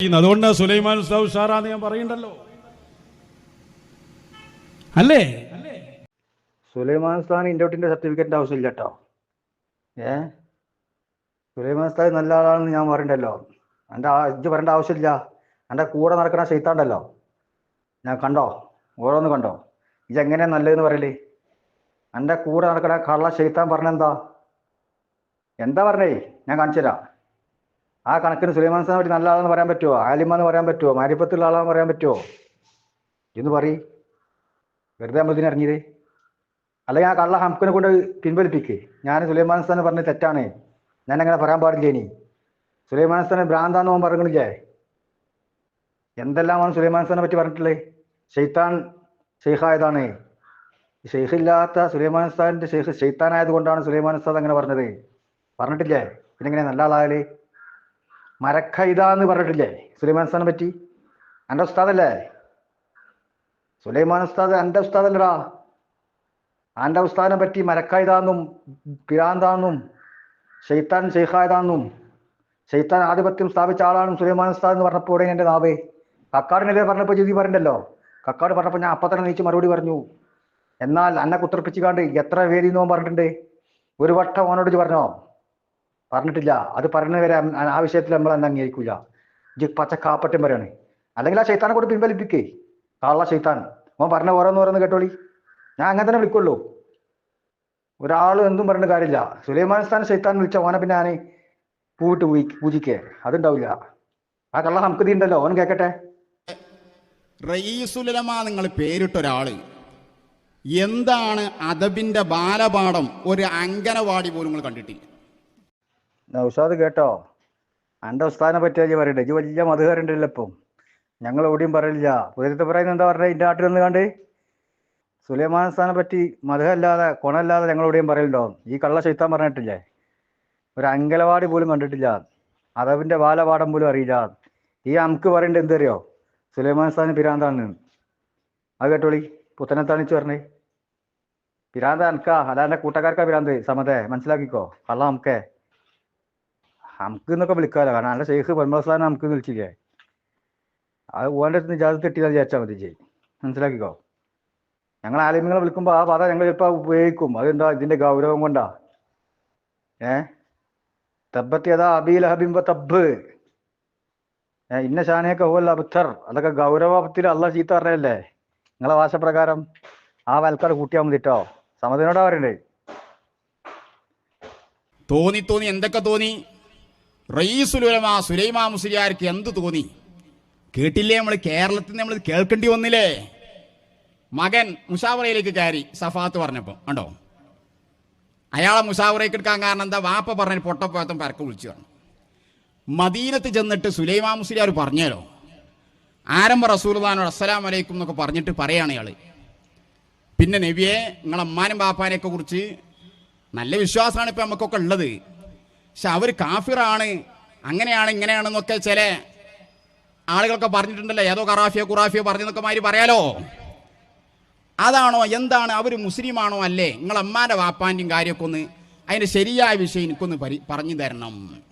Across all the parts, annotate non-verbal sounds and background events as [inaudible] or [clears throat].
അതുകൊണ്ട് സുലൈമാൻ ഉസ്താവ് ഉഷാറാന്ന് ഞാൻ പറയണ്ടല്ലോ അല്ലേ? സുലൈമാൻ ഉസ്താൻ ഇൻഡോട്ടിന്റെ സർട്ടിഫിക്കറ്റ് ആവശ്യമില്ല കേട്ടോ. ഏ? സുലൈമാൻ ഉസ്താൻ നല്ല ആളാണെന്ന് ഞാൻ പറയണ്ടല്ലോ എന്റെ ഇജ്ജ് പറയേണ്ട ആവശ്യമില്ല. എന്റെ കൂടെ നടക്കണ ഷെയ്ത്താണ്ടല്ലോ ഞാൻ കണ്ടോ? ഓരോന്ന് കണ്ടോ? ഇജ്ജ് എങ്ങനെയാ നല്ലതെന്ന് പറയൽ? എന്റെ കൂടെ നടക്കണ കള്ള ഷെയ്ത്താൻ പറഞ്ഞെന്താ? എന്താ പറഞ്ഞേ? ഞാൻ കാണിച്ചു തരാം ആ കണക്കിന് സുലൈമാൻ സ്ഥാനെ പറ്റി നല്ല ആളെന്ന് പറയാൻ പറ്റുമോ ആലിമാന്ന് പറയാൻ പറ്റുമോ മാരിപ്പത്തുള്ള ആളാന്ന് പറയാൻ പറ്റുമോ എന്ന് പറയും. വെറുതെ നമ്മൾ ഇതിനിറങ്ങിയത് അല്ലെങ്കിൽ ആ കള്ള ഹംക്കിനെ കൊണ്ട് പിൻവലിപ്പിക്ക്. ഞാൻ സുലൈമാൻ സ്ഥാനം പറഞ്ഞത് തെറ്റാണ്. ഞാൻ അങ്ങനെ പറയാൻ പാടില്ല ഇനി. സുലൈമാൻ സ്ഥാനം ഭ്രാന്താന്ന് അവൻ പറഞ്ഞില്ലേ? എന്തെല്ലാമാണ് സുലൈമാൻ സ്ഥാനെ പറ്റി പറഞ്ഞിട്ടുള്ളത്? ഷെയ്ത്താൻ ഷെയ്ഖായതാണ് ഷെയ്ഖില്ലാത്ത സുലൈമാൻ സ്ഥാനിന്റെ ഷെയ്ഖ് ഷെയ്ത്താനായത് കൊണ്ടാണ് സുലൈമാൻ ഉസ്താദ് അങ്ങനെ പറഞ്ഞത്. പറഞ്ഞിട്ടില്ലേ? പിന്നെ എങ്ങനെ നല്ല ആളായാൽ? മരക്കൈത എന്ന് പറഞ്ഞിട്ടില്ലേ? സുലൈമാൻ സ്ഥാനെ പറ്റി? എന്റെ ഉസ്താദല്ലേ? സുലൈമാൻ ഉസ്താദ് എന്റെ ഉസ്താദല്ലടാ. ആന്റെ ഉസ്താദിനെ പറ്റി മരക്കായതാന്നും പിരാന്താന്നും ഷെയ്ത്താൻ ഷെയ്ഖായതാന്നും ഷെയ്ത്താൻ ആധിപത്യം സ്ഥാപിച്ച ആളാണ് സുലൈമാൻ ഉസ്താദ് എന്ന് പറഞ്ഞപ്പോൾ എന്റെ നാവേ? കക്കാടിനെതിരെ പറഞ്ഞപ്പോൾ ജിതി പറഞ്ഞല്ലോ. കക്കാട് പറഞ്ഞപ്പോൾ ഞാൻ അപ്പം തന്നെ നീച്ച് മറുപടി പറഞ്ഞു. എന്നാൽ അന്നെ കുത്തിർപ്പിച്ചുകാണ്ട് എത്ര വേദി എന്ന് പറഞ്ഞിട്ടുണ്ട്? ഒരു വട്ടം ഓനോട് പറഞ്ഞോ? പറഞ്ഞിട്ടില്ല. അത് പറയുന്നവരെ ആ വിഷയത്തിൽ നമ്മൾ അന്ന് അംഗീകരിക്കൂല. ഇജ്ജ് പച്ച കാപ്പറ്റം പറയാണ്. അല്ലെങ്കിൽ ആ ചൈത്താനെ കൂടെ പിൻവലിപ്പിക്കേ. കാള ചൈത്താൻ അവൻ പറഞ്ഞ ഓരോന്ന് ഓരോന്ന് കേട്ടോളി. ഞാൻ അങ്ങനെ തന്നെ വിളിക്കുള്ളൂ. ഒരാൾ എന്തും പറഞ്ഞ കാര്യമില്ല. സുലൈമാൻ സ്ഥാൻ ചൈത്താൻ വിളിച്ച ഓനെ പിന്നെ ഞാൻ പൂവിട്ട് പൂജിക്കേ. അതുണ്ടാവില്ല. ആ കള്ള ഹംകതി ഉണ്ടല്ലോ. ഓൻ കേക്കട്ടെ. റയീസുലമ നിങ്ങൾ പേരിട്ട ഒരാൾ എന്താണ് അദബിന്റെ ബാലപാഠം? ഒരു അങ്കനവാടി പോലും നിങ്ങൾ കണ്ടിട്ടില്ല. നൗഷാദ് കേട്ടോ? അന്റെ ഉസ്താദിനെ പറ്റിയാ ഇജ്ജ് പറയണ്ടേ? ഇജ്ജ് വലിയ മധുകാരുണ്ടല്ലോ ഇപ്പം? ഞങ്ങൾ എവിടെയും പറയില്ല പുതിയത്തെ പറയുന്നത് എന്താ പറഞ്ഞത് ഇതിന്റെ നാട്ടിൽ നിന്ന് കണ്ട്. സുലൈമാൻ ഉസ്താനെ പറ്റി മധുഹല്ലാതെ കൊണല്ലാതെ ഞങ്ങൾ എവിടെയും പറയലുണ്ടോ? ഈ കള്ള ശൈത്താൻ പറഞ്ഞിട്ടില്ലേ? ഒരു അങ്കലവാടി പോലും കണ്ടിട്ടില്ല. അതവിന്റെ ബാലപാഠം പോലും അറിയില്ല. ഈ അമുക്ക് പറയേണ്ടത് എന്തറിയോ? സുലൈമാൻ ഉസ്താന് പിരാന്താണ് അത് കേട്ടോളി. പുത്തനെ തണിച്ച് പറഞ്ഞേ? പിരാന്ത അനക്കാ? അല്ല എന്റെ കൂട്ടക്കാർക്കാ പിരാന്ത്. സമതേ മനസ്സിലാക്കിക്കോ? കള്ള നമുക്കേ ഹംക്ക് എന്നൊക്കെ വിളിക്കാമല്ലോ കാരണം നല്ല ഷെയ്ഖ് പരമസ്ഥാനം നമുക്ക് വിളിച്ചില്ലേ? അത് ഓന്റെ അടുത്ത് ജാതി കിട്ടിയെന്ന് വിചാരിച്ചാൽ മതി ചെയ് മനസ്സിലാക്കിക്കോ? ഞങ്ങൾ ആലിമ്യങ്ങളെ വിളിക്കുമ്പോൾ ആ പദം ഞങ്ങൾ ചിലപ്പോൾ ഉപയോഗിക്കും. അതെന്താ? ഇതിന്റെ ഗൗരവം കൊണ്ടാ. ഏ? തബ്ബത്തിയതാ അബീൽ ഹബിംബ തബ്ബ്. ഇന്ന ഷാനയൊക്കെ ഹോൽ അബുദ്ധർ അതൊക്കെ ഗൗരവത്തിൽ അല്ല ചീത്ത പറഞ്ഞല്ലേ നിങ്ങളെ വാശപ്രകാരം ആ വൽക്കാർ കൂട്ടിയാൽ മതി കേട്ടോ സമതിനോടാ പറയണ്ടേ? തോന്നി തോന്നി. എന്തൊക്കെ തോന്നി? റയീസുലമ സുലൈമാ മുസ്ലിയാർക്ക് എന്ത് തോന്നി? കേട്ടില്ലേ നമ്മൾ കേരളത്തിൽ നമ്മൾ കേൾക്കേണ്ടി വന്നില്ലേ? മകൻ മുഷാവറയിലേക്ക് കയറി സഫാത്ത് പറഞ്ഞപ്പോൾ ഉണ്ടോ അയാളെ മുഷാവറയ്ക്ക് എടുക്കാൻ കാരണം എന്താ? വാപ്പ പറഞ്ഞ പൊട്ടപ്പോയത്തും പരക്കം വിളിച്ചു പറഞ്ഞു. മദീനത്ത് ചെന്നിട്ട് സുലൈമാ മുസ്ലിയാർ പറഞ്ഞല്ലോ ആരംഭ റസൂൽദാനോട് അസ്സലാം വലൈക്കും എന്നൊക്കെ പറഞ്ഞിട്ട് പറയാണ് ഇയാൾ പിന്നെ നബിയെ നിങ്ങളെ അമ്മാനും ബാപ്പാനെയൊക്കെ കുറിച്ച് നല്ല വിശ്വാസമാണ് ഇപ്പം നമുക്കൊക്കെ ഉള്ളത്. പക്ഷെ അവർ കാഫിറാണ്. അങ്ങനെയാണ് ഇങ്ങനെയാണെന്നൊക്കെ ചില ആളുകളൊക്കെ പറഞ്ഞിട്ടുണ്ടല്ലോ? ഏതോ കറാഫിയോ കുറാഫിയോ പറഞ്ഞെന്നൊക്കെ മാതിരി പറയാലോ? അതാണോ എന്താണ്? അവർ മുസ്ലിമാണോ അല്ലേ? നിങ്ങൾ അമ്മാന്റെ വാപ്പാന്റെയും കാര്യമൊക്കെ ഒന്ന് അതിന്റെ ശരിയായ വിഷയം എനിക്കൊന്ന് പരി പറഞ്ഞു തരണം.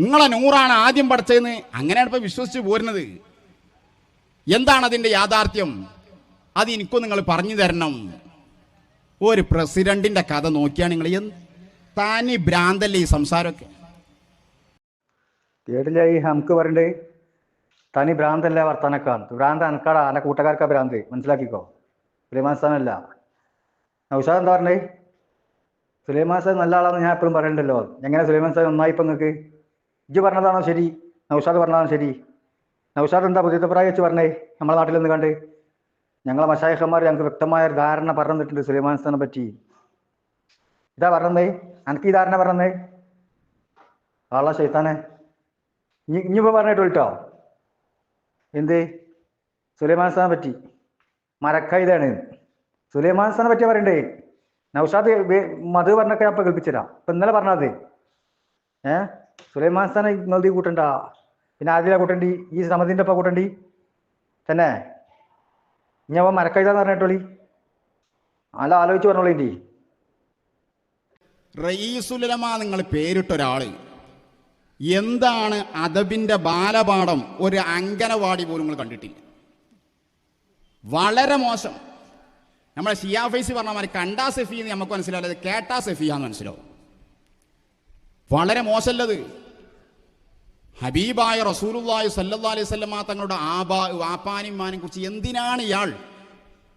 നിങ്ങളെ നൂറാണ് ആദ്യം പഠിച്ചതെന്ന് അങ്ങനെയാണ് ഇപ്പോൾ വിശ്വസിച്ച് പോരുന്നത്. എന്താണ് അതിന്റെ യാഥാർത്ഥ്യം? അത് എനിക്കും നിങ്ങൾ പറഞ്ഞു തരണം. ഒരു പ്രസിഡന്റിന്റെ കഥ നോക്കിയാണ് നിങ്ങൾ എന്ത് തനി ഭ്രാന്തല്ലേ ഈ സംസാരമൊക്കെ? കേട്ടില്ല ഈ നമുക്ക് പറയണ്ടേ? തനി ഭ്രാന്തല്ല വർത്താനക്കാണ് ഭ്രാന്ത് അനക്കാടാ എന്റെ കൂട്ടുകാർക്ക് ഭ്രാന്ത്. മനസ്സിലാക്കിക്കോ? സുലൈമാൻ സ്ഥാനല്ല നൗഷാദ് എന്താ പറഞ്ഞേ? സുലൈമാൻ സാൻ നല്ല ആളാന്ന് ഞാൻ എപ്പോഴും പറയണ്ടല്ലോ. എങ്ങനെ സുലൈമാൻ സാൻ നന്നായി ഇപ്പം നിങ്ങൾക്ക് ഇജ്ജ് പറഞ്ഞതാണോ ശരി? നൗഷാദ് പറഞ്ഞതാണോ ശരി? നൗഷാദ് എന്താ പുതിയ പ്രായം വെച്ച് പറഞ്ഞേ? നമ്മളെ നാട്ടിൽ നിന്ന് കണ്ട്. ഞങ്ങളെ മഷായഹന്മാർ ഞങ്ങൾക്ക് വ്യക്തമായ ഒരു ധാരണ പറഞ്ഞു തന്നിട്ടുണ്ട് സുലൈമാൻ സാനെ പറ്റി. ഇതാ പറഞ്ഞതേ എനിക്ക് ഈ ധാരണ പറഞ്ഞേ? ആളാ ശൈത്താനെ. ഇനി ഇനിയിപ്പോൾ പറഞ്ഞിട്ട് വിളിട്ടോ? എന്ത്? സുലൈമാൻ സ്ഥാനെ പറ്റി. മരക്കൈതാണ് സുലൈമാൻ സ്ഥാനെ പറ്റിയാ പറയണ്ടേ? നൗഷാദ് മത് പറഞ്ഞൊക്കെ ഞാൻ കൽപ്പിച്ചരാ കേൾപ്പിച്ചുതരാം ഇപ്പൊ ഇന്നലെ പറഞ്ഞത്. ഏ? സുലൈമാൻ സ്ഥാനെ നദി കൂട്ടണ്ട. പിന്നെ ആദ്യ കൂട്ടണ്ടി ഈ സമതിന്റെ ഒപ്പം കൂട്ടണ്ടി. തന്നെ. ഇനി അവൻ മരക്കൈതാന്ന് പറഞ്ഞിട്ടോളി നല്ല ആലോചിച്ച് പറഞ്ഞോളി റയീസുലമ നിങ്ങൾ പേരിട്ട ഒരാൾ എന്താണ് അദബിന്റെ ബാലപാഠം? ഒരു അങ്കനവാടി പോലും നിങ്ങൾ കണ്ടിട്ടില്ല. വളരെ മോശം. നമ്മളെ ഷിയാ ഫൈസി പറഞ്ഞ മാതിരി കണ്ടാ സെഫി എന്ന് നമുക്ക് മനസ്സിലാവില്ല. കേട്ടാ സെഫിയാന്ന് മനസ്സിലാവും. വളരെ മോശമല്ലത്. ഹബീബായ റസൂലുള്ളാഹി സല്ലി അലൈഹി തങ്ങളുടെ ആബാ വാപ്പാനിമാനെ കുറിച്ച് എന്തിനാണ് ഇയാൾ?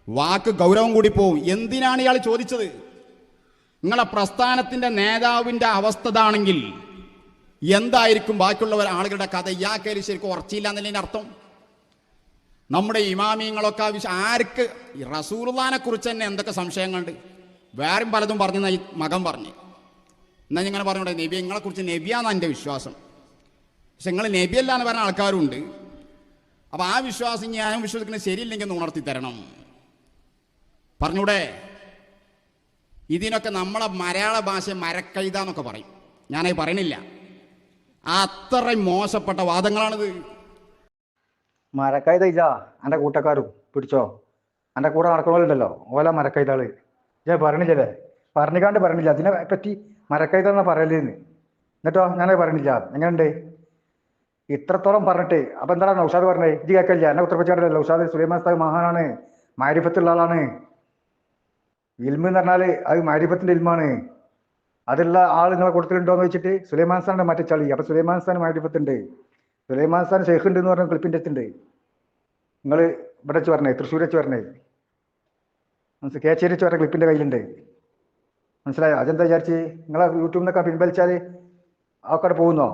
വാക്ക് ഗൗരവം കൂടി പോവും. എന്തിനാണ് ഇയാൾ ചോദിച്ചത്? നിങ്ങളെ പ്രസ്ഥാനത്തിന്റെ നേതാവിന്റെ അവസ്ഥ ഇതാണെങ്കിൽ എന്തായിരിക്കും ബാക്കിയുള്ളവർ ആളുകളുടെ കഥ? ഇയാൾക്കേരി ശരിക്കും ഉറച്ചില്ല എന്നതിന്റെ അർത്ഥം? നമ്മുടെ ഇമാമിയങ്ങളൊക്കെ ആ ആർക്ക്? റസൂർദാനെ കുറിച്ച് തന്നെ എന്തൊക്കെ സംശയങ്ങളുണ്ട്? വേറെയും പലതും പറഞ്ഞെന്ന ഈ മകൻ പറഞ്ഞു. എന്നാ ഇങ്ങനെ പറഞ്ഞൂടെ നബി നിങ്ങളെ കുറിച്ച് നബിയാന്ന് എന്റെ വിശ്വാസം. പക്ഷെ നിങ്ങൾ നബിയല്ല എന്ന് പറഞ്ഞ ആൾക്കാരുണ്ട്. അപ്പൊ ആ വിശ്വാസം ഞാനും വിശ്വസിക്കുന്നത് ശരിയില്ലെങ്കിൽ ഒന്ന് ഉണർത്തി തരണം പറഞ്ഞൂടെ? ഇതിനൊക്കെ നമ്മളെ മലയാള ഭാഷ മരക്കൈത എന്നൊക്കെ പറയും. ഞാനത് പറയണില്ല അത്ര മോശപ്പെട്ട വാദങ്ങളാണിത്. മരക്കൈത ഇജാ എന്റെ കൂട്ടക്കാരും പിടിച്ചോ? എന്റെ കൂടെ നടക്കണമല്ലോ ഓല മരക്കൈതാൾ ഞാൻ പറഞ്ഞില്ലേ? പറഞ്ഞിക്കാണ്ട് പറഞ്ഞില്ല. അതിനെ പറ്റി മരക്കൈത എന്നാ പറയലേന്ന് എന്നിട്ടോ? ഞാനത് പറഞ്ഞില്ല. എങ്ങനെയുണ്ട്? ഇത്രത്തോളം പറഞ്ഞിട്ട്. അപ്പൊ എന്താണ് നൗഷാദ് പറഞ്ഞേ ഇത് കേൾക്കില്ല? എന്നെ ഉത്തരപ്പിച്ചാണ്ടല്ലോ നൗഷാദ് സുലൈമാൻ സാഹിബ് മഹാനാണ്. മാരിഫത്തുള്ള ആളാണ്. ഇൽമ എന്ന് പറഞ്ഞാൽ അത് മാരിഫത്തിന്റെ ഇൽമാണ്. അതുള്ള ആൾ നിങ്ങളെ കൊടുത്തിട്ടുണ്ടോ എന്ന് വെച്ചിട്ട് സുലൈമാൻ സാറിന്റെ മറ്റേ ചളി. അപ്പൊ സുലൈമാൻ സാൻ മാരിഫത്തുണ്ട് സുലൈമാൻ സാൻ ഷെയ്ഖ് ഉണ്ട് എന്ന് പറഞ്ഞ ക്ലിപ്പിന്റെ അടുത്തുണ്ട്. നിങ്ങൾ ഇവിടെ വെച്ച് പറഞ്ഞേ തൃശ്ശൂർ വെച്ച് പറഞ്ഞേ. മനസ്സിൽ കേച്ചേരി വെച്ച് പറഞ്ഞ ക്ലിപ്പിന്റെ കയ്യിലുണ്ട്. മനസ്സിലായോ? അതെന്താ വിചാരിച്ച്? നിങ്ങളെ യൂട്യൂബിൽ നിന്നൊക്കെ പിൻവലിച്ചാൽ ആൾക്കാട് പോകുന്നോ?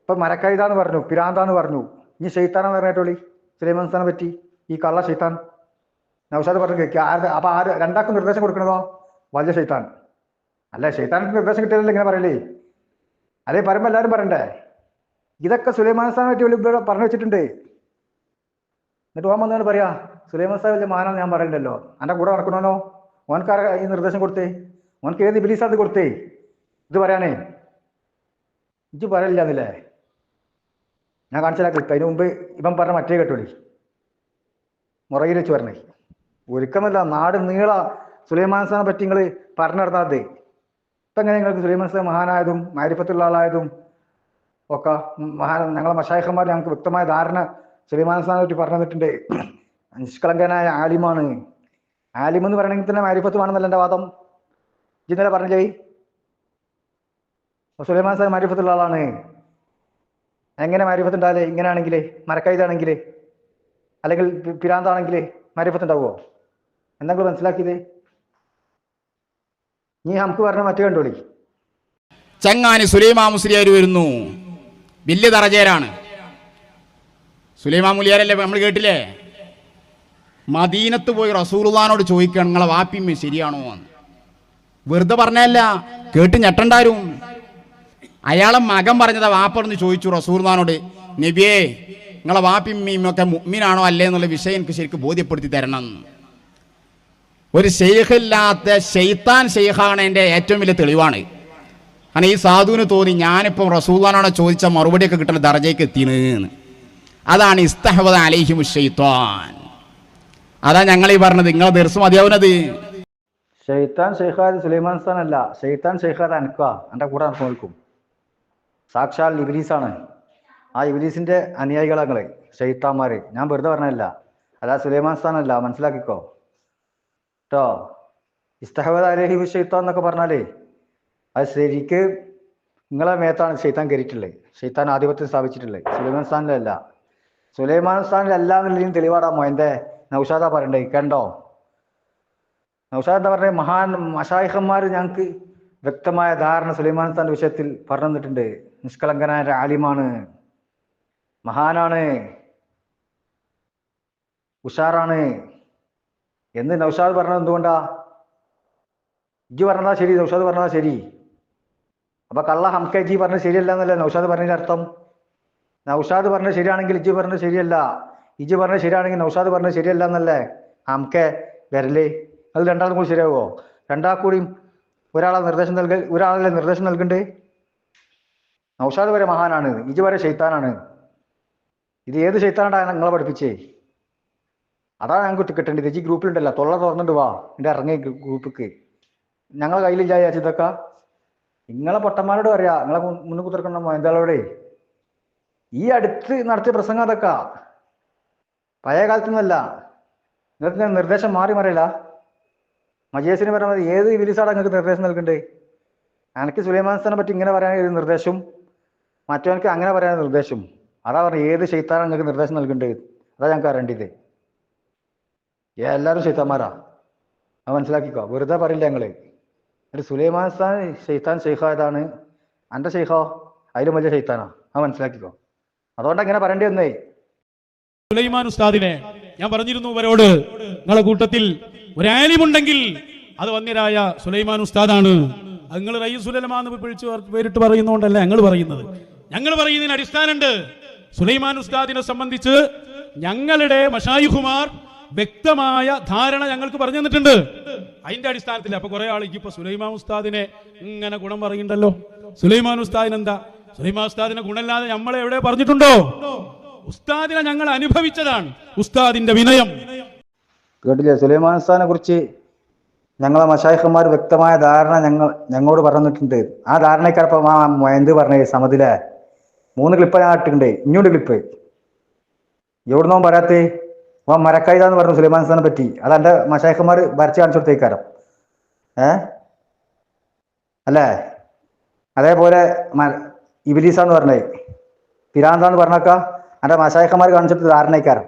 ഇപ്പൊ മരക്കൈതാന്ന് പറഞ്ഞു പിരാന്താന്ന് പറഞ്ഞു. ഇനി ഷെയ്ത്താനെന്ന് പറഞ്ഞിട്ടോളി സുലൈമാൻ സാനെ പറ്റി? ഈ കള്ള ഷെയ്ത്താൻ നൗഷാദ് പറഞ്ഞു കേൾക്കുക ആര് അപ്പൊ ആര് രണ്ടാക്കും നിർദ്ദേശം കൊടുക്കണതോ? വലിയ ഷെയ്ത്താൻ അല്ല ഷെയ്ത്താനിക്ക് നിർദ്ദേശം കിട്ടിയതല്ലേ ഇങ്ങനെ പറയലേ? അതേ പറയുമ്പോ എല്ലാവരും പറയണ്ടേ? ഇതൊക്കെ സുലൈമാൻ വലിയ ഇവിടെ പറഞ്ഞു വെച്ചിട്ടുണ്ട്. എന്നിട്ട് ഓൻ വന്നാണ് പറയാ സുലൈമാൻ സാഹിബ് വലിയ മാനാന്ന് ഞാൻ പറയണ്ടല്ലോ. എന്റെ കൂടെ നടക്കണോ ഓൻക്കാര ഈ നിർദ്ദേശം കൊടുത്തേ? ഓൻക്ക് ഏത് ബിലീസ് അത് കൊടുത്തേ? ഇത് പറയാനേ. ഇത് പറയില്ല എന്നല്ലേ ഞാൻ കാണിച്ചാൽ ക്ലിപ്പ്. അതിന് മുമ്പ് ഇവൻ പറഞ്ഞ മറ്റേ കേട്ടോളി. മുറയിൽ വെച്ച് പറഞ്ഞേ. ഒരുക്കമല്ല നാട് നീള. സുലൈമാൻ സ്ഥാനെ പറ്റി നിങ്ങൾ പറഞ്ഞു നടത്താതെ ഇപ്പം എങ്ങനെ നിങ്ങൾക്ക് സുലൈമാൻ സ്ഥാൻ മഹാനായതും മാരിപ്പത്തുള്ള ആളായതും ഒക്കെ? മഹാൻ ഞങ്ങളെ മഷായഹന്മാർ ഞങ്ങൾക്ക് വ്യക്തമായ ധാരണ സുലൈമാൻ സ്ഥാനെ പറ്റി പറഞ്ഞു തന്നിട്ടുണ്ട്. [clears throat] നിഷ്കളങ്കനായ ആലിമാണ്. ആലിം എന്ന് പറയണമെങ്കിൽ തന്നെ മാരിപ്പത്ത് വേണമെന്നല്ല എന്റെ വാദം. ഇന്നലെ പറഞ്ഞില്ലേ സുലൈമാൻ സ്ഥാൻ മാരിഫത്തുള്ള ആളാണ്. എങ്ങനെ മാരിഫത്ത് ഉണ്ടാവില്ലേ ഇങ്ങനെയാണെങ്കിലേ അല്ലെങ്കിൽ പിരാന്താണെങ്കിലേ മാരിഫത്ത് ഉണ്ടാവുമോ എന്തെങ്കിലും മനസ്സിലാക്കിയത്? നീ നമുക്ക് പറഞ്ഞ മറ്റേ കണ്ടോളി. ചങ്ങാനി സുലൈമാ മുസ്ലിയാർ വരുന്നു. വലിയ തറചേരാണ്. സുലൈമാ മുലിയാരല്ലേ നമ്മൾ കേട്ടില്ലേ? മദീനത്ത് പോയി റസൂറുല്ലാനോട് ചോദിക്കണം നിങ്ങളെ വാപ്പിമ്മ ശരിയാണോ എന്ന്? വെറുതെ പറഞ്ഞല്ല കേട്ട് ഞെട്ടണ്ടാരും. അയാളെ മകൻ പറഞ്ഞതാ വാപ്പർന്ന് ചോദിച്ചു റസൂർദാനോട് നബിയേ നിങ്ങളെ വാപ്പിമ്മയും ഒക്കെ മുമ്മിനാണോ അല്ലേ എന്നുള്ള വിഷയം എനിക്ക് ശരിക്കും ബോധ്യപ്പെടുത്തി തരണം ഒരു ഷെയ്ഖില്ലാത്ത ഷെയ്ത്താൻ ഷെയ്ഖാണ് എന്റെ ഏറ്റവും വലിയ തെളിവാണ്. കാരണം ഈ സാധുവിന് തോന്നി ഞാനിപ്പം റസൂദാനോടെ ചോദിച്ച മറുപടിയൊക്കെ കിട്ടുന്ന ദർജയ്ക്ക് എത്തിയെന്ന് അതാണ് ഇസ്തഹബദ് അലൈഹി ഷെയ്ത്താൻ അതാ ഞങ്ങൾ ഈ പറഞ്ഞത് നിങ്ങളെ ദിവസം മതിയാവുന്നത്. ഷെയ്ത്താൻ ഷെയ്ഖാദ് സുലൈമാൻ സ്ഥാൻ അല്ല ഷെയ്ത്താൻ ഷെയ്ഖാദ് അനക്ക എന്റെ കൂടെ നടന്നു സാക്ഷാൽ ഇബിലീസാണ്. ആ ഇബിലീസിന്റെ അനുയായികളങ്ങളെ ഷെയ്ത്താന്മാര് ഞാൻ വെറുതെ പറഞ്ഞതല്ല. അല്ല സുലൈമാൻ സ്ഥാൻ അല്ല മനസ്സിലാക്കിക്കോ. കേട്ടോ ഇസ്തഹബദ് അലഹി ഷെയ്ത്താൻ എന്നൊക്കെ പറഞ്ഞാലേ അത് ശരിക്ക് നിങ്ങളെ മേത്താണ് ഷെയ്ത്താൻ കയറിയിട്ടുള്ളത്. ഷെയ്ത്താൻ ആധിപത്യം സ്ഥാപിച്ചിട്ടുള്ളത്. സുലൈമാൻ സ്ഥാനിലല്ല. സുലൈമാൻ സ്ഥാനിലല്ല എന്നുള്ളതിന് തെളിവാടാമോ എന്റെ നൗഷാദ പറയണ്ടേ? കണ്ടോ? നൗഷാദ് എന്താ പറഞ്ഞ? മഹാൻ മഷായിഹന്മാർ ഞങ്ങൾക്ക് വ്യക്തമായ ധാരണ സുലൈമാൻ സ്ഥാന്റെ വിഷയത്തിൽ പറഞ്ഞു തന്നിട്ടുണ്ട്. നിഷ്കളങ്കനായ ആലിമാണ്. മഹാനാണ്. ഉഷാറാണ്. എന്ന് നൗഷാദ് പറഞ്ഞത് എന്തുകൊണ്ടാ? ഇജ്ജ് പറഞ്ഞതാ ശരി നൗഷാദ് പറഞ്ഞതാ ശരി. അപ്പൊ കള്ള ഹംക ജി പറഞ്ഞത് ശരിയല്ല എന്നല്ലേ നൗഷാദ് പറഞ്ഞതിന്റെ അർത്ഥം? നൗഷാദ് പറഞ്ഞത് ശരിയാണെങ്കിൽ ഇജ്ജ് പറഞ്ഞത് ശരിയല്ല. ഇജ്ജ് പറഞ്ഞത് ശരിയാണെങ്കിൽ നൗഷാദ് പറഞ്ഞത് ശരിയല്ല എന്നല്ലേ ഹംക വരൽ അത് രണ്ടാളും കൂടി ശരിയാവോ രണ്ടാൾ ഒരാളെ നിർദ്ദേശം നൽക ഒരാളെ നിർദ്ദേശം നൽകണ്ടേ. നൗഷാദ് വരെ മഹാനാണ്. ഇജ് വരെ ശൈത്താനാണ്. ഇത് ഏത് ഷെയ്ത്താനാണ് നിങ്ങളെ പഠിപ്പിച്ചേ? അതാണ് ഞങ്ങൾക്ക് കിട്ടേണ്ടത് ഈ ഗ്രൂപ്പിലുണ്ടല്ലോ. തൊള്ള തുറന്നിട്ട് വാ. എന്റെ ഇറങ്ങി ഗ്രൂപ്പിക്ക്. ഞങ്ങളെ കയ്യിലില്ല ചേച്ചി ഇതൊക്കെ. നിങ്ങളെ പൊട്ടന്മാരോട് പറയാ. നിങ്ങളെ മുന്നിൽ കുത്തിർക്കുന്ന മൊയന്താളോടെ. ഈ അടുത്ത് നടത്തിയ പ്രസംഗം അതൊക്കെ. പഴയ കാലത്തൊന്നല്ല നിങ്ങൾക്ക് ഞാൻ നിർദ്ദേശം മാറി മറിയില്ല. മജേസിന് പറയുന്നത് ഏത് വിലിസാടാ നിങ്ങൾക്ക് നിർദ്ദേശം നൽകണ്ടേ? എനിക്ക് സുലൈമാൻ സ്ഥാനെ പറ്റി ഇങ്ങനെ പറയാൻ ഒരു നിർദ്ദേശം. മറ്റവനക്ക് അങ്ങനെ പറയാൻ നിർദ്ദേശം. അതാ പറഞ്ഞത് ഏത് ശൈത്താനാണ് നിങ്ങൾക്ക് നിർദ്ദേശം നൽകേണ്ടത് അതാ ഞങ്ങൾക്ക് അറിയേണ്ടത്. എല്ലാവരും ഷെയ്ത്താന്മാരാ അത് മനസ്സിലാക്കിക്കോ. വെറുതെ പറയില്ല ഞങ്ങൾ. ഒരു സുലൈമാൻ സ്ഥാൻ ഷെയ്ത്താൻ ഷെയ്ഖായതാണ് എന്റെ ഷെയ്ഖോ അതിലും വലിയ ഷെയ്ത്താനാ അത് മനസ്സിലാക്കിക്കോ. അതുകൊണ്ട് അങ്ങനെ പറയേണ്ടി വന്നേ. സുലൈമാൻ ഉസ്താദിനെ ഞാൻ പറഞ്ഞിരുന്നു ഇവരോട് നിങ്ങളെ കൂട്ടത്തിൽ ഒരാലിമുണ്ടെങ്കിൽ അത് വന്നിരായ സുലൈമാൻ ഉസ്താദാണ്. നിങ്ങൾ റയ്യുസുലമാന്ന് പിഴിച്ച് പേരിട്ട് പറയുന്നതുകൊണ്ടല്ല ഞങ്ങൾ പറയുന്നത്. ഞങ്ങൾ പറയുന്നതിന് അടിസ്ഥാനമുണ്ട്. സുലൈമാൻ ഉസ്താദിനെ സംബന്ധിച്ച് ഞങ്ങളുടെ മഷായിഹുമാർ വ്യക്തമായ ധാരണ ഞങ്ങൾക്ക് പറഞ്ഞു തന്നിട്ടുണ്ട്. അതിന്റെ അടിസ്ഥാനത്തിൽ അപ്പൊ കുറെ ആൾ ഇപ്പൊ സുലൈമാൻ ഉസ്താദിനെ ഇങ്ങനെ ഗുണം പറയുന്നുണ്ടല്ലോ. സുലൈമാൻ ഉസ്താദിന് എന്താ? സുലൈമാൻ ഉസ്താദിനെ ഗുണമില്ലാതെ നമ്മളെ എവിടെ പറഞ്ഞിട്ടുണ്ടോ? ഉസ്താദിനെ ഞങ്ങൾ അനുഭവിച്ചതാണ്. ഉസ്താദിന്റെ വിനയം. കേട്ടില്ലേ? സുലൈമാൻ ഉസ്താദിനെ കുറിച്ച് ഞങ്ങളെ മഷായിഖുമാർ വ്യക്തമായ ധാരണ ഞങ്ങൾ ഞങ്ങളോട് പറഞ്ഞിട്ടുണ്ട്. ആ ധാരണക്കാരപ്പം ആ എന്ത് പറഞ്ഞേ സമതിലെ മൂന്ന് ക്ലിപ്പ് ഞാൻ ഇട്ടിട്ടുണ്ട്. ഇഞ്ഞോണ്ട് ക്ലിപ്പ് എവിടുന്നോ പറയാത്തേ? ആ മരക്കൈത എന്ന് പറഞ്ഞു സുലൈമാൻ സ്ഥാനെ പറ്റി. അത് എന്റെ മഷായിഖന്മാർ വരച്ച് കാണിച്ചു കൊടുത്തേക്കാരം. ഏ? അല്ലേ? അതേപോലെ ഇബിലീസ എന്ന് പറഞ്ഞേ. പിരാന്താന്ന് പറഞ്ഞേക്ക. എന്റെ മഷായക്കന്മാർ കാണിച്ചിട്ട് ധാരണയ്ക്കാരം.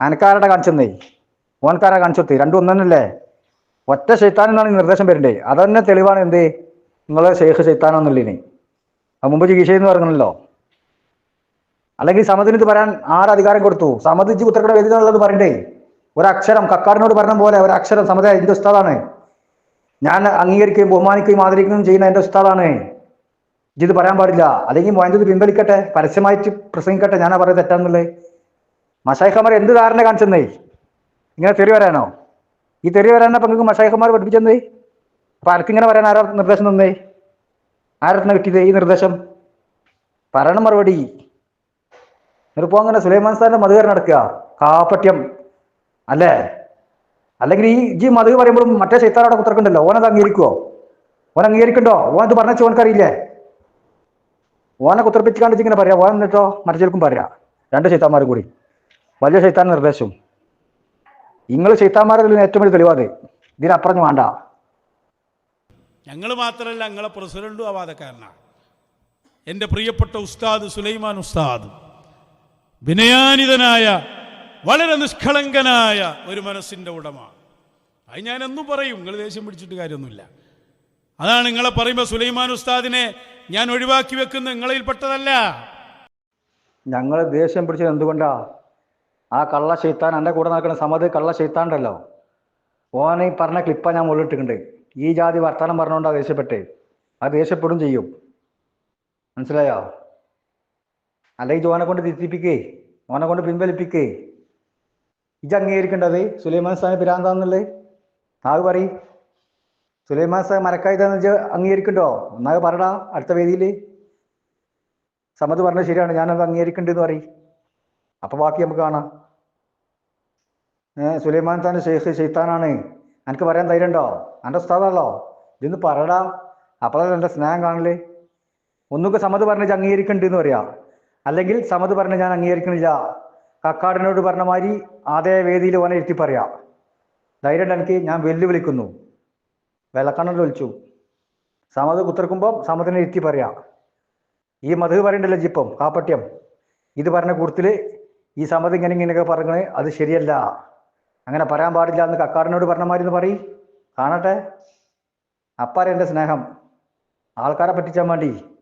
അനക്കാരുടെ കാണിച്ചെന്നേ? ഓൻകാരാ കാണിച്ചൊത്ത് രണ്ടും ഒന്നല്ലേ ഒറ്റ ശൈത്താൻ എന്നാണ് നിർദ്ദേശം വരണ്ടേ? അതന്നെ തെളിവാണ് എന്ത്? നിങ്ങളെ ഷെയ്ഖ് ശൈത്താനെന്നുള്ളതിന് അത് മുമ്പ് ചികിത്സയെന്ന് പറഞ്ഞല്ലോ. അല്ലെങ്കിൽ സമതിന് ഇത് പറയാൻ അധികാരം കൊടുത്തു? സമതിച്ച് ഉത്തരക്കട വേദി എന്നുള്ളത് പറയണ്ടേ. ഒരക്ഷരം കക്കാടിനോട് പറഞ്ഞ പോലെ ഒരക്ഷരം സമത എന്റെ ഉസ്താദാണ്. ഞാൻ അംഗീകരിക്കുകയും ബഹുമാനിക്കുകയും ആദരിക്കുകയും ചെയ്യുന്ന എന്റെ ഉസ്താദാണ്. ഇത് പറയാൻ പാടില്ല. അല്ലെങ്കിൽ മോയന്തത് പിൻവലിക്കട്ടെ പരസ്യമായിട്ട് പ്രസംഗിക്കട്ടെ ഞാനാ പറയുന്നത് തെറ്റാന്നുള്ളേ മഷായിഖമാർ എന്ത് ധാരണ കാണിച്ചെന്നേ? ഇങ്ങനെ തെറി വരാനോ? ഈ തെറി വരാനാ പങ്കു മഷായിഖമാർ പഠിപ്പിച്ചെന്നേ? അപ്പൊ ആർക്കിങ്ങനെ പറയാൻ ആരാ നിർദ്ദേശം തന്നേ? ആരാണ് കിട്ടിയത് ഈ നിർദ്ദേശം? പറയണം മറുപടി എന്നിട്ടിപ്പോ അങ്ങനെ സുലൈമാൻ സാറിന്റെ മധുകരം നടക്കുക. കാപ്പട്യം അല്ലേ? അല്ലെങ്കിൽ ഈ ജി മധു പറയുമ്പോഴും മറ്റേ ശൈത്താനോടെ കുത്തർക്കുണ്ടല്ലോ ഓനത് അംഗീകരിക്കുവോ? ഓൻ അംഗീകരിക്കണ്ടോ? ഓൻ ഇത് പറഞ്ഞ ഓനക്കറിയില്ലേ ഓനെ കുത്തിറപ്പിച്ച് ഇങ്ങനെ പറയാം. ഓൻ എന്നിട്ടോ മറ്റു ചിലക്കും പറയാം. രണ്ട് ചൈത്താന്മാരും കൂടി. വലിയ ചൈത്താൻ നിർദ്ദേശം. നിങ്ങൾ ശൈത്താന്മാരിൽ ഏറ്റവും വലിയ തെളിവാത് ഇതിനപ്പുറം വേണ്ട. ഞങ്ങൾ മാത്രമല്ല ഞങ്ങളെ പ്രസിഡന്റും അവാദക്കാരനാണ് എന്റെ പ്രിയപ്പെട്ട ഉസ്താദ് സുലൈമാൻ ഉസ്താദ്. വിനയാനിതനായ വളരെ നിഷ്കളങ്കനായ ഒരു മനസ്സിന്റെ ഉടമ. അത് ഞാൻ എന്നും പറയും നിങ്ങൾ ദേഷ്യം പിടിച്ചിട്ട് കാര്യമൊന്നുമില്ല. അതാണ് നിങ്ങളെ പറയുമ്പോൾ സുലൈമാൻ ഉസ്താദിനെ ഞാൻ ഒഴിവാക്കി വെക്കുന്നത് നിങ്ങളിൽ പെട്ടതല്ല ഞങ്ങൾ ദേഷ്യം പിടിച്ചത് എന്തുകൊണ്ടാ? ആ കള്ള ശൈത്താൻ എന്റെ കൂടെ നടക്കുന്ന സമത് കള്ള ശൈത്താണ്ടല്ലോ ഓനെ ഈ പറഞ്ഞ ക്ലിപ്പാ ഞാൻ മുള്ളിട്ടിട്ടുണ്ട് ഈ ജാതി വർത്തമാനം പറഞ്ഞുകൊണ്ടാണ് ദേഷ്യപ്പെട്ടേ. ആ ദേഷ്യപ്പെടും ചെയ്യും. മനസ്സിലായോ? അല്ലെങ്കിൽ ജോനെ കൊണ്ട് തിരിപ്പിക്കേ ഓനെ കൊണ്ട് പിൻവലിപ്പിക്കേ. ഇജ് അംഗീകരിക്കേണ്ടത് സുലൈമാൻ സാഹിബ് പിരാന്താന്നുള്ളത് നാവ് പറയും? സുലൈമാൻ സാഹിബ് മരക്കായതാന്ന് വെച്ചാൽ അംഗീകരിക്കണ്ടോ? ഒന്നാകെ പറടാ അടുത്ത വേദിയിൽ. സമത് പറഞ്ഞ ശരിയാണ് ഞാനത് അംഗീകരിക്കണ്ടെന്ന് പറയും. അപ്പൊ ബാക്കി നമുക്ക് കാണാം. സുലൈമാൻ താൻ ഷെയ്ഖ് ഷെയ്ത്താനാണ് എനിക്ക് പറയാൻ ധൈര്യമുണ്ടോ? എന്റെ ഉസ്താദാണല്ലോ. ഇതൊന്ന് പറടാ. അപ്പോഴാണ് എന്റെ സ്നേഹം കാണൽ? ഒന്നൊക്കെ സമത് പറഞ്ഞ് അംഗീകരിക്കണ്ടെന്ന് പറയാ. അല്ലെങ്കിൽ സമത് പറഞ്ഞ ഞാൻ അംഗീകരിക്കുന്നില്ല. കക്കാടിനോട് പറഞ്ഞ മാതിരി അതേ വേദിയിൽ ഓനെ ഇരുത്തി പറയാം. ധൈര്യം എനിക്ക് ഞാൻ വെല്ലുവിളിക്കുന്നു. വെള്ളക്കണ്ണൻ വിളിച്ചു സമത് കുത്തിർക്കുമ്പോൾ സമതിനെ ഇരുത്തി പറയാം. ഈ മധു പറയണ്ടല്ലോ ജിപ്പം കാപ്പട്യം. ഇത് പറഞ്ഞ കൂടുതൽ ഈ സമത് ഇങ്ങനെ ഇങ്ങനെയൊക്കെ പറഞ്ഞത് അത് ശരിയല്ല. അങ്ങനെ പറയാൻ പാടില്ല എന്ന് കക്കാടിനോട് പറഞ്ഞ മാതിരി എന്ന് പറയും. കാണട്ടെ. അപ്പാരെ എന്റെ സ്നേഹം. ആൾക്കാരെ പറ്റിച്ചാൻ വേണ്ടി.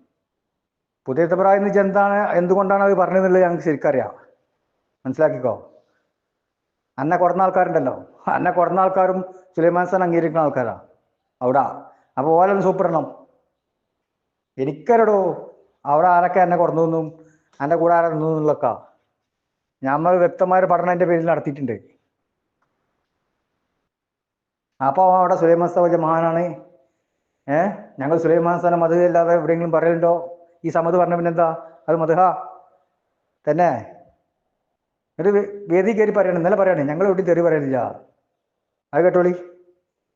പുതിയ തബ്രായ എന്ന് വെച്ചാൽ എന്താണ് എന്തുകൊണ്ടാണ് അത് പറഞ്ഞതെന്നുള്ളത് ഞങ്ങൾക്ക് ശരിക്കറിയാം മനസ്സിലാക്കിക്കോ? അന്ന കുറഞ്ഞ ആൾക്കാരുണ്ടല്ലോ. അന്ന കുറഞ്ഞ ആൾക്കാരും സുലൈമാൻ സാൻ അംഗീകരിക്കുന്ന ആൾക്കാരാ അവിടെ. അപ്പോൾ ഓലൊന്ന് സൂപ്പറണം എനിക്കരടോ അവിടെ ആരൊക്കെ എന്നെ കൊടുന്നെന്നും എന്റെ കൂടെ ആരെ നിന്നു എന്നുള്ളൊക്കെ നമ്മൾ വ്യക്തമായ പഠനം പേരിൽ നടത്തിയിട്ടുണ്ട്. അപ്പോൾ അവിടെ സുലൈമാൻ സാ വലിയ മഹാനാണ്. ഏഹ് ഞങ്ങൾ സുലൈമാൻ സ്ഥാനം മധു അല്ലാതെ എവിടെയെങ്കിലും പറയലുണ്ടോ? ഈ സമത് പറഞ്ഞ പിന്നെന്താ? അത് മധുഹ തന്നെ. ഒരു വേദി കയറി പറയണം. ഇന്നലെ പറയണേ ഞങ്ങൾ വീട്ടിൽ തെറി പറയണില്ല. അത് കേട്ടോളി.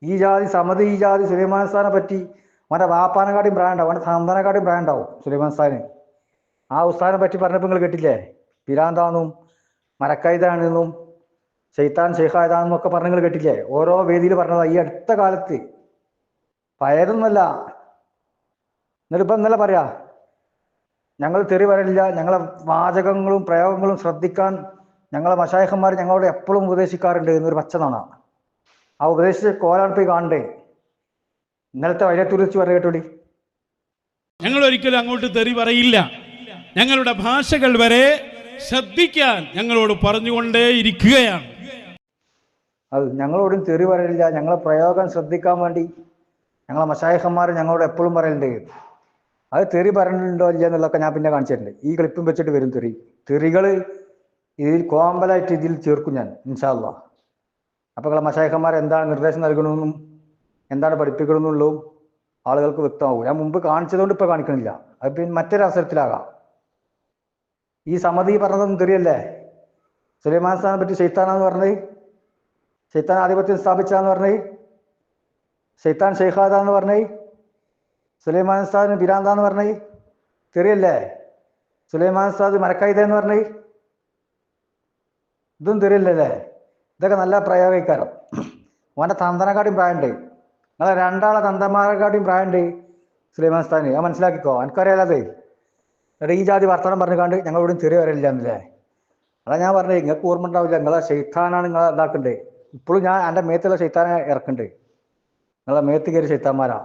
ഈ ജാതി സമത് ഈ ജാതി സുലൈമാൻ സ്ഥാനെ പറ്റി അവന്റെ വാപ്പാനെക്കാട്ടും പ്രായം അവന്റെ സാന്താനെക്കാട്ടും സന്താനെക്കാട്ടിയും പ്രായം സുലൈമാൻ സ്ഥാന്. ആ ഉസ്താനെ പറ്റി പറഞ്ഞപ്പോൾ നിങ്ങൾ കേട്ടില്ലേ? പിരാന്താന്നും മരക്കൈതാണെന്നും ചൈത്താൻ ഷെയ്ഖായതാണെന്നും ഒക്കെ പറഞ്ഞ് നിങ്ങൾ കേട്ടില്ലേ? ഓരോ വേദിയിൽ പറഞ്ഞതാ. ഈ അടുത്ത കാലത്ത് പഴയതൊന്നുമല്ല. എന്നിട്ട് ഇപ്പം ഇന്നലെ പറയാ ഞങ്ങൾ തെറി വരില്ല ഞങ്ങളെ വാചകങ്ങളും പ്രയോഗങ്ങളും ശ്രദ്ധിക്കാൻ ഞങ്ങളെ മഷായഹന്മാർ ഞങ്ങളോട് എപ്പോഴും ഉപദേശിക്കാറുണ്ട് എന്നൊരു പച്ചനാണ. ആ ഉപദേശിച്ച് കോലാണ് പോയി കാണണ്ടേ? ഇന്നലത്തെ വൈരത്തൂർ വെച്ച് പറയാ കേട്ടോടി. ഞങ്ങൾ ഒരിക്കലും അങ്ങോട്ട് തെറി പറയില്ല. ഞങ്ങളുടെ ഭാഷകൾ വരെ ശ്രദ്ധിക്കാൻ ഞങ്ങളോട് പറഞ്ഞുകൊണ്ടേ ഇരിക്കുകയാണ് അത് ഞങ്ങളോടും തെറി പറയില്ല ഞങ്ങളെ പ്രയോഗം ശ്രദ്ധിക്കാൻ വേണ്ടി ഞങ്ങളെ മഷായഹന്മാർ ഞങ്ങളോട് എപ്പോഴും പറയലുണ്ട്. അത് തെറി പറഞ്ഞിട്ടുണ്ടോ ഇല്ല എന്നുള്ളതൊക്കെ ഞാൻ പിന്നെ കാണിച്ചിട്ടുണ്ട്. ഈ ക്ലിപ്പും വെച്ചിട്ട് വരും തെറി. തെറികൾ ഇതിൽ കോമ്പലായിട്ട് ഇതിൽ ചേർക്കും ഞാൻ ഇൻഷാല്ല അപ്പോൾ നിങ്ങളെ മഷായഹന്മാർ എന്താണ് നിർദ്ദേശം നൽകണമെന്നും എന്താണ് പഠിപ്പിക്കണമെന്നുള്ളതും ആളുകൾക്ക് വ്യക്തമാകും. ഞാൻ മുമ്പ് കാണിച്ചതുകൊണ്ട് ഇപ്പോൾ കാണിക്കണില്ല. അത് പിന്നെ മറ്റൊരു അവസരത്തിലാകാം. ഈ സമിതി പറഞ്ഞതൊന്നും തെറിയല്ലേ? സുലൈമാൻ സ്ഥാനെ പറ്റി ഷെയ്ത്താനാന്ന് പറഞ്ഞത്? ഷെയ്ത്താൻ ആധിപത്യം സ്ഥാപിച്ചാന്ന് പറഞ്ഞത്? ഷെയ്ത്താൻ ഷെയ്ഖാദാന്ന് പറഞ്ഞത്? സുലൈമാൻ ഉസ്താദിന് ബിരാന്താന്ന് പറഞ്ഞേ തെറിയല്ലേ? സുലൈമാൻ ഉസ്താദ് മരക്കായുധ പറഞ്ഞേ ഇതും തെറിയില്ലല്ലേ ഇതൊക്കെ നല്ല പ്രയോഗക്കാരം. ഓന്റെ തന്തനെക്കാട്ടിയും പ്രായമുണ്ട്. നിങ്ങളെ രണ്ടാളെ തന്തന്മാരെക്കാട്ടിയും പ്രായമുണ്ട് സുലൈമാൻ ഉസ്താദിന്. അത് മനസ്സിലാക്കിക്കോ. എനിക്കറിയാലത് എന്നിട്ട് ഈ ജാതി വർത്തമാനം പറഞ്ഞുകൊണ്ട് ഞങ്ങൾ ഇവിടെയും തെറി വരില്ല എന്നല്ലേ അതാ ഞാൻ പറഞ്ഞത് നിങ്ങൾക്ക് ഓർമ്മ ഉണ്ടാവില്ല. നിങ്ങളെ ശൈത്താനാണ് നിങ്ങളെ ഇതാക്കണ്ടേ. ഇപ്പോഴും ഞാൻ എന്റെ മേത്തുള്ള ശൈത്താനെ ഇറക്കണ്ടേ. നിങ്ങളെ മേത്ത് കയറി ഷെയ്ത്താന്മാരാ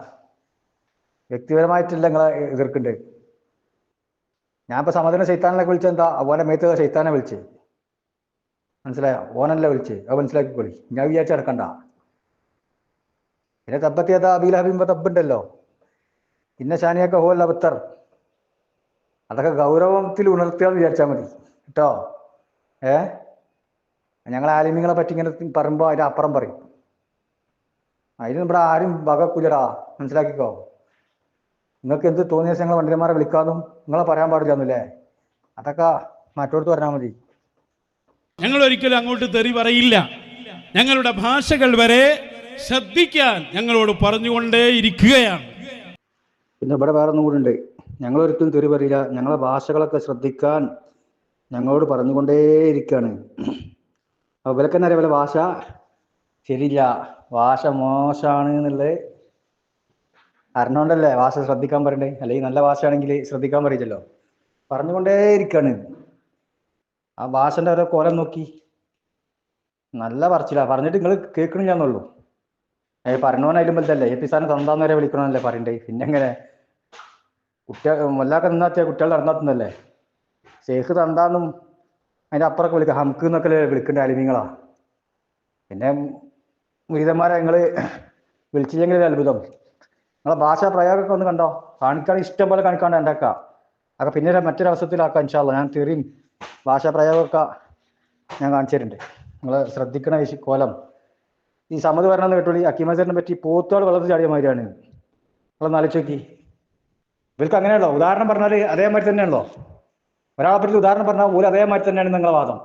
വ്യക്തിപരമായിട്ടില്ല നിങ്ങളെ എതിർക്കണ്ടേ? ഞാൻ ഇപ്പൊ സമാധാന ഷെയ്ത്താനെ വിളിച്ചത് എന്താ? അവനെ മേത്ത ശൈത്താനെ വിളിച്ച്. മനസ്സിലായോ? ഓനല്ല വിളിച്ചേ. അത് മനസ്സിലാക്കിക്കോളി. ഞാൻ വിചാരിച്ച് നടക്കണ്ട. പിന്നെ തബ്ബത്തിയത് അബീൽ ഹബീബ തപ്പുണ്ടല്ലോ പിന്നെ ഷാനിയൊക്കെ ഹോല്ല ബത്തർ അതൊക്കെ ഗൗരവത്തിൽ ഉണർത്തിയാന്ന് വിചാരിച്ചാൽ മതി. കേട്ടോ? ഏ? ഞങ്ങൾ ആലിമ്യങ്ങളെ പറ്റി ഇങ്ങനെ പറയുമ്പോൾ അതിന്റെ അപ്പുറം പറയും. അതിന് ഇവിടെ ആരും വകക്കുലടാ മനസ്സിലാക്കിക്കോ? നിങ്ങൾക്ക് എന്ത് തോന്നിയ ദിവസം ഞങ്ങൾ മന്ത്രിമാരെ വിളിക്കാതും നിങ്ങളെ പറയാൻ പാടില്ലാന്നല്ലേ? അതൊക്കെ മറ്റോടത്ത് പറഞ്ഞാൽ മതി. ഞങ്ങൾ ഒരിക്കലും അങ്ങോട്ട് തെറി പറയില്ല. ഞങ്ങളുടെ ഭാഷകൾ വരെ ശ്രദ്ധിക്കാൻ ഞങ്ങളോട് പറഞ്ഞുകൊണ്ടേ ഇരിക്കുകയാണ്. പിന്നെ ഇവിടെ വേറെ ഒന്നും കൂടി ഉണ്ട്. ഞങ്ങൾ ഒരിക്കലും തെറി പറയില്ല. ഞങ്ങളെ ഭാഷകളൊക്കെ ശ്രദ്ധിക്കാൻ ഞങ്ങളോട് പറഞ്ഞുകൊണ്ടേ ഇരിക്കുകയാണ്. ഇവരൊക്കെ എന്താ ഭാഷ ശരിയില്ല. ഭാഷ മോശമാണ് എന്നുള്ളത് അറിഞ്ഞോണ്ടല്ലേ ഭാഷ ശ്രദ്ധിക്കാൻ പറയണ്ടേ? അല്ലെങ്കിൽ നല്ല ഭാഷയാണെങ്കിൽ ശ്രദ്ധിക്കാൻ പറയില്ലല്ലോ. പറഞ്ഞുകൊണ്ടേ ഇരിക്കാണ് ആ ഭാഷന്റെ ഓരോ കോലം നോക്കി. നല്ല പറച്ചില്ല പറഞ്ഞിട്ട് നിങ്ങൾ കേൾക്കണില്ലാന്നുള്ളൂ. ഏ പറഞ്ഞോനായാലും വലുതല്ലേ. എ പി സാറിന് തന്താന്ന് വരെ വിളിക്കണമെന്നല്ലേ പറയണ്ടേ? പിന്നെ എങ്ങനെ കുട്ടികൾ വല്ലാക്ക നിന്നാത്തിയ കുട്ടികൾ നടന്നാത്തുന്നല്ലേ? ഷേഖ് തന്താന്നും അതിന്റെ അപ്പുറമൊക്കെ വിളിക്കുക ഹംക്ക് എന്നൊക്കെ വിളിക്കണ്ടേ അലിമീങ്ങളാ? പിന്നെ മുരിതന്മാരെ നിങ്ങൾ വിളിച്ചില്ലെങ്കിൽ അത്ഭുതം? നിങ്ങളെ ഭാഷാ പ്രയോഗമൊക്കെ ഒന്ന് കണ്ടോ? കാണിക്കാൻ ഇഷ്ടം പോലെ കാണിക്കാണ്ട് ഉണ്ടാക്കാം അതൊക്കെ പിന്നീട് മറ്റൊരവസരത്തിലാക്കാം ഇൻഷാല്ല ഞാൻ തെറിയും ഭാഷാ പ്രയോഗമൊക്കെ ഞാൻ കാണിച്ചു തരുന്നുണ്ട്. നിങ്ങൾ ശ്രദ്ധിക്കണ വിശി കോലം. ഈ സമ്മതി പറഞ്ഞെന്ന് കേട്ടോളി അക്കിമസറിനെ പറ്റി പോത്തോട് വളർത്തി ചാടിയ മാതിരിയാണ്. നിങ്ങളൊന്ന് ആലോചിച്ച് നോക്കി. ഇവർക്ക് അങ്ങനെയാണല്ലോ. ഉദാഹരണം പറഞ്ഞാൽ അതേമാതിരി തന്നെയാണല്ലോ. ഒരാളെ പറ്റി ഉദാഹരണം പറഞ്ഞാൽ പോലും അതേമാതിരി തന്നെയാണ് നിങ്ങളെ വാദം.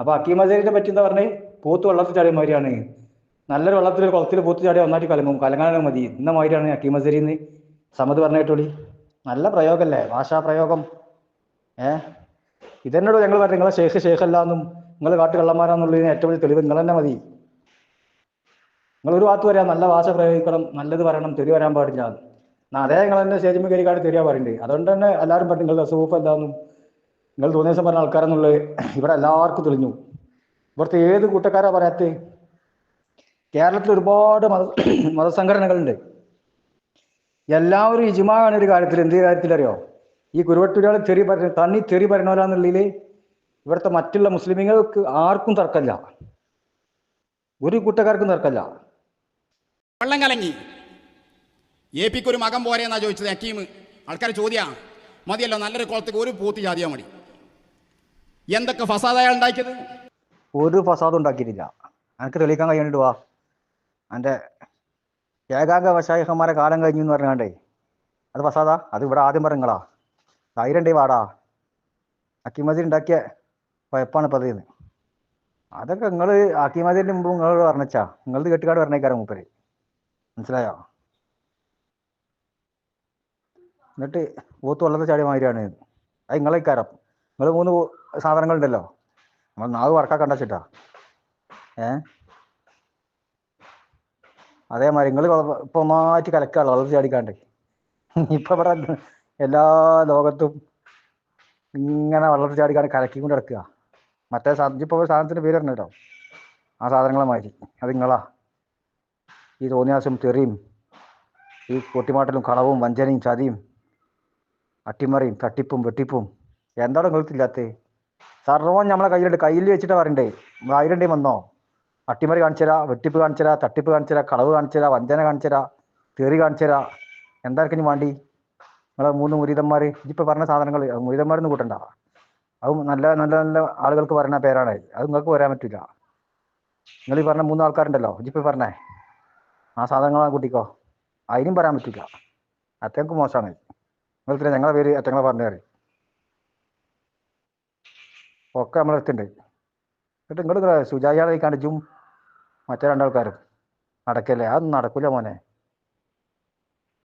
അപ്പൊ അക്കീമസേരിനെ പറ്റി എന്താ പറഞ്ഞ്? പോത്ത് വെള്ളത്തിൽ ചാടിയ മാതിരിയാണ്. നല്ലൊരു വെള്ളത്തിൽ കുളത്തിൽ പോത്ത് ചാടി ഒന്നായിട്ട് കലങ്ങും. കലങ്ങാനും മതി. ഇന്ന മാതിരിയാണ് അക്കീമസേരിന്ന് സമ്മത് പറഞ്ഞ കേട്ടോളി നല്ല പ്രയോഗമല്ലേ ഭാഷാ പ്രയോഗം. ഏ? ഇതെന്നോട് ഞങ്ങൾ പറഞ്ഞു? നിങ്ങളെ ഷേഖ് ഷേഖ് അല്ലാന്നും നിങ്ങൾ കാട്ടു കള്ളന്മാരാന്നുള്ളതിന് ഏറ്റവും വലിയ തെളിവ് നിങ്ങൾ തന്നെ മതി. നിങ്ങൾ ഒരു വാക്ക് പറയാം. നല്ല ഭാഷ പ്രയോഗിക്കണം. നല്ലത് പറയണം. തെറി വരാൻ പാടില്ല. അതേ നിങ്ങൾ തന്നെ സ്റ്റേജിൽ കാട്ടി തെറിയാ പറയുന്നുണ്ട് അതുകൊണ്ട് തന്നെ എല്ലാവരും പറഞ്ഞു നിങ്ങൾ സൂപ്പ് എന്താന്നും നിങ്ങൾ തോന്നിയ ദിവസം പറഞ്ഞ ആൾക്കാരെന്നുള്ളത് ഇവിടെ എല്ലാവർക്കും തെളിഞ്ഞു. ഇവിടുത്തെ ഏത് കൂട്ടക്കാരാ പറയാത്ത? കേരളത്തിൽ ഒരുപാട് മത [clears throat] മതസംഘടനകളുണ്ട്. എല്ലാവരും ഇജുമാണ് ഒരു കാര്യത്തിൽ. എന്ത് കാര്യത്തിൽ അറിയോ ഈ കുരുവട്ടൂരാൾ തെറി പറഞ്ഞ തണ്ണി തെറി പറയണവരാന്നുള്ളതിൽ ഇവിടുത്തെ മറ്റുള്ള മുസ്ലിമുകൾക്ക് ആർക്കും തർക്കമില്ല ഒരു കൂട്ടക്കാർക്കും തർക്കമില്ല വെള്ളം കലങ്ങി. എ പിക്ക് ഒരു മകം പോരെന്നാ ചോദിച്ചത് ഹക്കീം. ആൾക്കാർ ചോദ്യാ മതിയല്ലോ നല്ലൊരു കുളത്തേക്ക് ഒരു പൂത്തി ജാതിയാ മതി. എന്തൊക്കെ ഫസാദായ ഉണ്ടാക്കിയത്? ഒരു ഫസാദും ഉണ്ടാക്കിയിട്ടില്ല. എനിക്ക് തെളിയിക്കാൻ കഴിയാണ്ട് വാ. എന്റെ ഏകാംഗ വശായിഹന്മാരെ കാലം കഴിഞ്ഞു എന്ന് പറഞ്ഞാണ്ടേ. അത് പ്രസാദാ അത് ഇവിടെ ആദ്യം പറഞ്ഞങ്ങളാ ധൈര്യണ്ടേ വാടാ. അക്കിമതി ഉണ്ടാക്കിയ കുഴപ്പമാണ് ഇപ്പം അതിന്ന്. അതൊക്കെ നിങ്ങൾ അക്കിമതിന്റെ മുമ്പ് നിങ്ങൾ പറഞ്ഞച്ചാ നിങ്ങളത് കെട്ടുകാട് പറഞ്ഞേക്കാരം മൂപ്പര്. മനസ്സിലായോ? എന്നിട്ട് ഊത്ത് വെള്ളത്തിൽ ചാടിയ മാതിരിയാണ്. അത് നിങ്ങളെ നിങ്ങൾ മൂന്ന് സാധനങ്ങളുണ്ടല്ലോ. നമ്മൾ നാവ് വറക്കാൻ കണ്ടച്ചിട്ടാ ഏ? അതേമാതിരി നിങ്ങൾ ഇപ്പൊ മാറ്റി കലക്കാണ് വളർച്ച ചാടിക്കാണ്ട്. ഇപ്പൊ ഇവിടെ എല്ലാ ലോകത്തും ഇങ്ങനെ വളർച്ച ചാടിക്കാണ്ട് കലക്കി കൊണ്ട് കിടക്കുക മറ്റേ ഇപ്പൊ സാധനത്തിന്റെ പേര് പറഞ്ഞു കേട്ടോ ആ സാധനങ്ങളെ മാറ്റി അത് നിങ്ങളാ ഈ തോന്നിയാസും തെറിയും ഈ കൊട്ടിമാട്ടലും കളവും വഞ്ചനയും ചതിയും അട്ടിമറിയും തട്ടിപ്പും വെട്ടിപ്പും എന്താണ് നിങ്ങൾക്കില്ലാത്തത് സർവം നമ്മളെ കയ്യിലുണ്ട്. കയ്യിൽ വെച്ചിട്ട് പറയണ്ടേ? ആയിരണ്ടേ വന്നോ? അട്ടിമറി കാണിച്ചരാ വെട്ടിപ്പ് കാണിച്ചരാ തട്ടിപ്പ് കാണിച്ചരാ കളവ് കാണിച്ചരാ വഞ്ചന കാണിച്ചരാ തേറി കാണിച്ചരാ എന്താർക്കും ഇനി വേണ്ടി? നിങ്ങളെ മൂന്ന് മുരീതന്മാർ ഇതിപ്പോൾ പറഞ്ഞ സാധനങ്ങൾ മുരീതന്മാരൊന്നും കൂട്ടണ്ട. അത് നല്ല നല്ല നല്ല ആളുകൾക്ക് പറയുന്ന പേരാണ് അത്. നിങ്ങൾക്ക് വരാൻ പറ്റില്ല നിങ്ങൾ ഈ പറഞ്ഞ മൂന്ന് ആൾക്കാരുണ്ടല്ലോ ഇജിപ്പോൾ പറഞ്ഞേ ആ സാധനങ്ങളാണ് കൂട്ടിക്കോ. അതിനും പറയാൻ പറ്റില്ല അത്തേക്ക് മോശമാണ് നിങ്ങൾ തന്നെ ഞങ്ങളെ പേര് അറ്റങ്ങളെ പറഞ്ഞു തരും. ഒക്കെ നമ്മളെടുത്തിണ്ട് എന്നിട്ട് നിങ്ങൾ സുജായിയാളെ കണ്ടിച്ചും മറ്റേ രണ്ടാൾക്കാരും നടക്കല്ലേ? അതൊന്നും നടക്കൂല മോനെ.